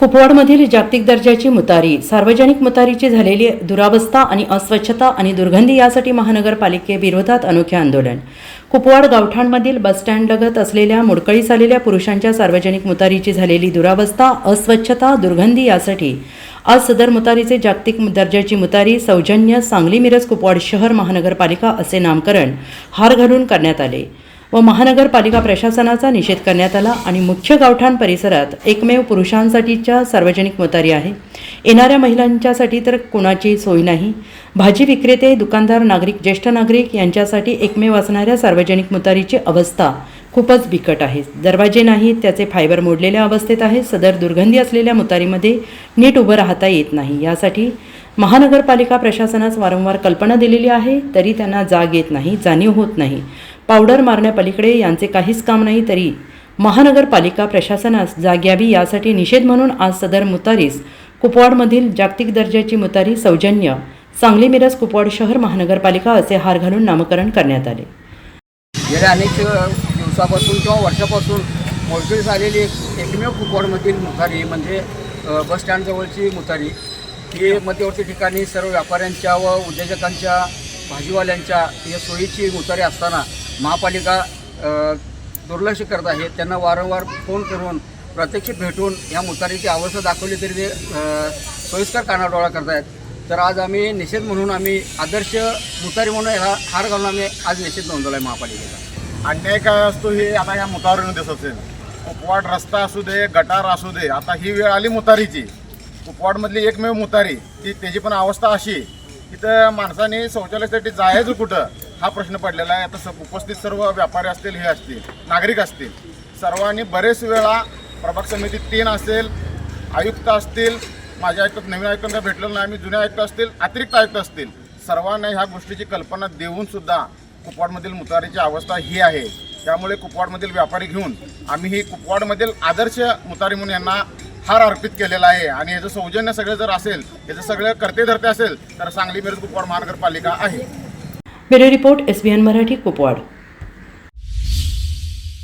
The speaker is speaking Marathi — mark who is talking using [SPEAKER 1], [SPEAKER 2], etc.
[SPEAKER 1] कुपवाडमधील जागतिक दर्जाची मुतारी सार्वजनिक मुतारीची झालेली दुरावस्था आणि अस्वच्छता आणि दुर्गंधी यासाठी महानगरपालिकेविरोधात अनोखे आंदोलन. कुपवाड गावठाणमधील बसस्टँडलगत असलेल्या मोडकळीस आलेल्या पुरुषांच्या सार्वजनिक मुतारीची झालेली दुरावस्था अस्वच्छता दुर्गंधी यासाठी आज सदर मुतारीचे जागतिक दर्जाची मुतारी सौजन्य सांगली मिरज कुपवाड शहर महानगरपालिका असे नामकरण हार घालून करण्यात आले. व महानगरपालिका प्रशासनाचा निषेध करण्यात आला आणि मुख्य गावठाण परिसरात एकमेव पुरुषांसाठीच्या सार्वजनिक मोतारी आहे. येणाऱ्या महिलांच्यासाठी तर कुणाची सोय नाही. भाजी विक्रेते दुकानदार नागरिक ज्येष्ठ नागरिक यांच्यासाठी एकमेव असणाऱ्या सार्वजनिक मोतारीची अवस्था खूपच बिकट आहे. दरवाजे नाहीत त्याचे फायबर मोडलेल्या अवस्थेत आहे. सदर दुर्गंधी असलेल्या मुतारीमध्ये नीट उभं राहता येत नाही. यासाठी महानगरपालिका प्रशासनास वारंवार कल्पना दिलेली आहे तरी त्यांना जाग येत नाही जाणीव होत नाही. पावडर मारण्यापलीकडे यांचे काहीच काम नाही तरी महानगरपालिका प्रशासनास जाग यावी यासाठी निषेध म्हणून आज सदर मुतारीस कुपवाडमधील जागतिक दर्जाची मुतारी सौजन्य सांगली मिरज कुपवाड शहर महानगरपालिका असे हार घालून नामकरण करण्यात आले.
[SPEAKER 2] गेल्या अनेक दिवसापासून किंवा वर्षापासून मोडकळीस आलेली एक एकमेव कुपवाडमधील मुतारी म्हणजे बसस्टँडजवळची मुतारी. ही मध्यवर्ती ठिकाणी सर्व व्यापाऱ्यांच्या व उद्योजकांच्या भाजीवाल्यांच्या या सोयीची मुतारी असताना महापालिका दुर्लक्ष करत आहे. त्यांना वारंवार फोन करून प्रत्यक्ष भेटून या मुतारीची अवस्था दाखवली तरी ते सोयीस्कर कानाडोळा करत आहेत. तर आज आम्ही निषेध म्हणून आम्ही आदर्श मुतारी म्हणून हा हार घालून आम्ही आज निषेध नोंदवला आहे महापालिकेचा.
[SPEAKER 3] अन्याय काय असतो हे आता या मुतारीनं दिसत असेल कुपवाड रस्ता असू दे गटार असू दे आता ही वेळ आली मुतारीची. कुपवाडमधली एकमेव मुतारी ती त्याची पण अवस्था अशी तिथं माणसाने शौचालयासाठी जायचं कुठं? हा प्रश्न पडलेला आहे. आता स- उपस्थित सर्व व्यापारी असतील हे असतील नागरिक असतील सर्वांनी बरेच वेळा प्रभाग समिती तीन असेल आयुक्त असतील माझ्या आयुक्त नवीन आयुक्तांना भेटलेलं नाही आम्ही जुने आयुक्त असतील अतिरिक्त आयुक्त असतील सर्वांना ह्या गोष्टीची कल्पना देऊन सुद्धा कुपवाडमधील मुतारीची अवस्था ही आहे. त्यामुळे कुपवाडमधील व्यापारी घेऊन आम्ही ही कुपवाडमधील आदर्श मुतारी म्हणून यांना हार अर्पित केलेला आहे. आणि याचं सौजन्य सगळं जर असेल याचं सगळं करते धरते असेल तर सांगली मिरज कुपवाड महानगरपालिका आहे.
[SPEAKER 1] Bureau report S B N Marathi Kupwad.